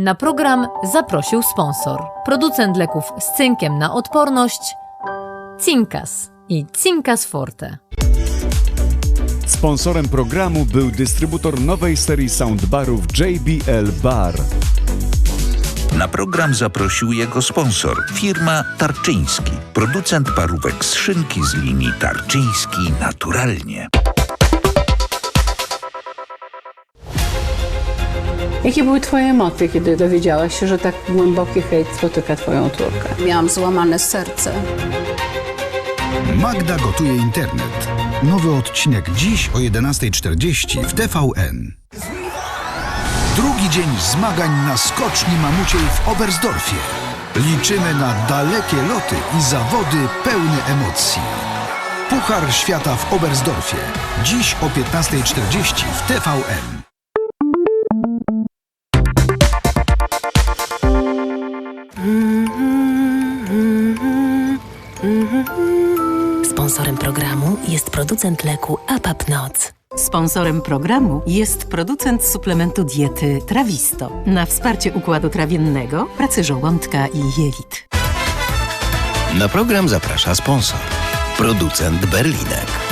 Na program zaprosił sponsor. Producent leków z cynkiem na odporność Cinkas i Cinkas Forte. Sponsorem programu był dystrybutor nowej serii soundbarów JBL Bar. Na program zaprosił jego sponsor, firma Tarczyński, producent parówek z szynki z linii Tarczyński Naturalnie. Jakie były Twoje emocje, kiedy dowiedziałaś się, że tak głęboki hejt spotyka Twoją córkę? Miałam złamane serce. Magda gotuje internet. Nowy odcinek dziś o 11.40 w TVN. Drugi dzień zmagań na skoczni mamuciej w Oberstdorfie. Liczymy na dalekie loty i zawody pełne emocji. Puchar Świata w Oberstdorfie. Dziś o 15.40 w TVN. Sponsorem programu jest producent leku Apapnoc. Sponsorem programu jest producent suplementu diety Trawisto na wsparcie układu trawiennego, pracy żołądka i jelit. Na program zaprasza sponsor. Producent Berlinek.